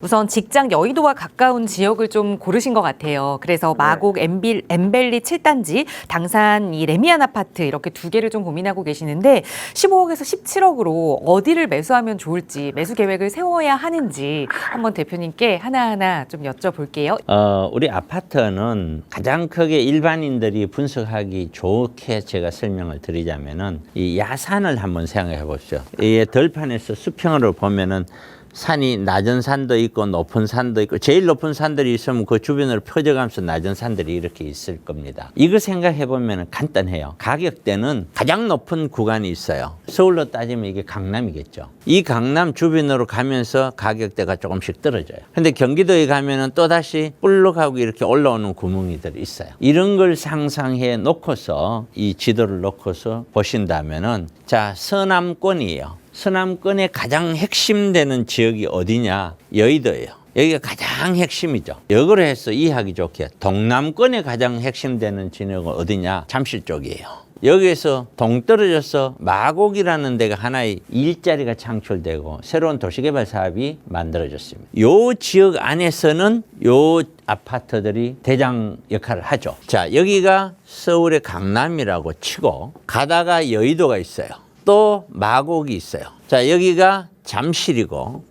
우선 직장 여의도와 가까운 지역을 좀 고르신 것 같아요. 그래서 마곡 엠빌, 엠벨리 7단지, 당산 이 레미안 아파트 이렇게 두 개를 좀 고민하고 계시는데 15억에서 17억으로 어디를 매수하면 좋을지 매수 계획을 세워야 하는지 한번 대표님께 하나하나 좀 여쭤볼게요. 어, 우리 아파트는 가장 크게 일반인들이 분석하기 좋게 제가 설명을 드리자면은 이 야산을 한번 생각해 보십시오. 이 들판에서 수평으로 보면은 산이 낮은 산도 있고 높은 산도 있고 제일 높은 산들이 있으면 그 주변으로 퍼져가면서 낮은 산들이 이렇게 있을 겁니다. 이거 생각해 보면 간단해요. 가격대는 가장 높은 구간이 있어요. 서울로 따지면 이게 강남이겠죠. 이 강남 주변으로 가면서 가격대가 조금씩 떨어져요. 근데 경기도에 가면은 또 다시 볼록하고 이렇게 올라오는 구멍이들이 있어요. 이런 걸 상상해 놓고서 이 지도를 놓고서 보신다면은 자, 서남권이에요. 서남권의 가장 핵심되는 지역이 어디냐? 여의도예요. 여기가 가장 핵심이죠. 역으로 해서 이해하기 좋게 동남권의 가장 핵심되는 지역은 어디냐? 잠실 쪽이에요. 여기에서 동떨어져서 마곡이라는 데가 하나의 일자리가 창출되고 새로운 도시개발 사업이 만들어졌습니다. 요 지역 안에서는 요 아파트들이 대장 역할을 하죠. 자, 여기가 서울의 강남이라고 치고 가다가 여의도가 있어요. 또 마곡이 있어요. 자, 여기가 잠실이고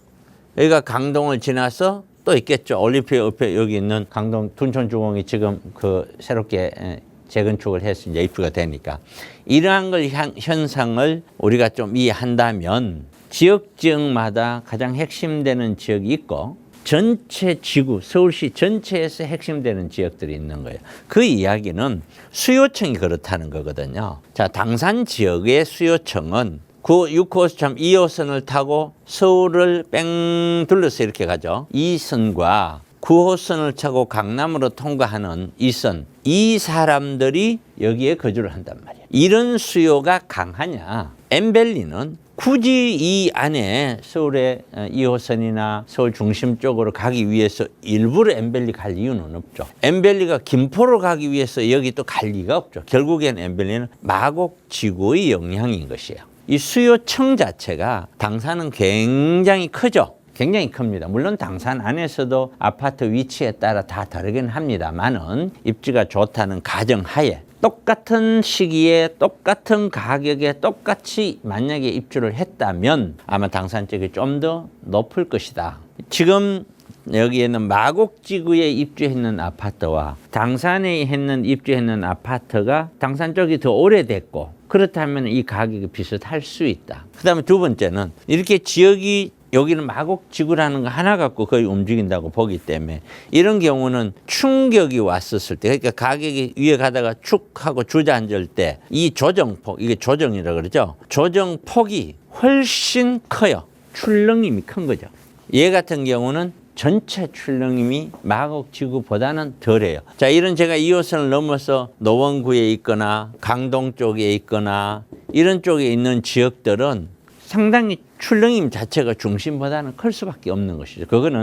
여기가 강동을 지나서 또 있겠죠. 올림픽 옆에 여기 있는 강동 둔촌주공이 지금 그 새롭게 에, 재건축을 해서 이제 입주가 되니까 이러한 걸 현- 현상을 우리가 좀 이해한다면 지역 지역마다 가장 핵심되는 지역이 있고 전체 지구 서울시 전체에서 핵심되는 지역들이 있는 거예요. 그 이야기는 수요청이 그렇다는 거거든요. 자, 당산 지역의 수요청은 9, 6호선 참 2호선을 타고 서울을 뺑 둘러서 이렇게 가죠. 이 선과 9호선을 타고 강남으로 통과하는 이 선, 이 사람들이 여기에 거주를 한단 말이에요. 이런 수요가 강하냐? 엠벨리는 굳이 이 안에 서울의 어, 2호선이나 서울 중심 쪽으로 가기 위해서 일부러 엠벨리 갈 이유는 없죠. 엠벨리가 김포로 가기 위해서 여기 또 갈 리가 없죠. 결국엔 엠벨리는 마곡 지구의 영향인 것이에요. 이 수요청 자체가 당사는 굉장히 크죠. 굉장히 큽니다. 물론 당산 안에서도 아파트 위치에 따라 다 다르긴 합니다만은 입지가 좋다는 가정하에 똑같은 시기에 똑같은 가격에 똑같이 만약에 입주를 했다면 아마 당산 쪽이 좀 더 높을 것이다. 지금 여기에는 마곡지구에 입주했는 아파트와 당산에 했는 입주했는 아파트가 당산 쪽이 더 오래됐고 그렇다면 이 가격이 비슷할 수 있다. 그 다음에 두 번째는 이렇게 지역이 여기는 마곡지구라는 거 하나 갖고 거의 움직인다고 보기 때문에 이런 경우는 충격이 왔었을 때 그러니까 가격이 위에 가다가 축 하고 주저앉을 때 이 조정폭 이게 조정이라 그러죠? 조정폭이 훨씬 커요. 출렁임이 큰 거죠. 얘 같은 경우는 전체 출렁임이 마곡지구보다는 덜해요. 자, 이런 제가 2호선을 넘어서 노원구에 있거나 강동 쪽에 있거나 이런 쪽에 있는 지역들은 상당히 출렁임 자체가 중심보다는 클 수밖에 없는 것이죠. 그거는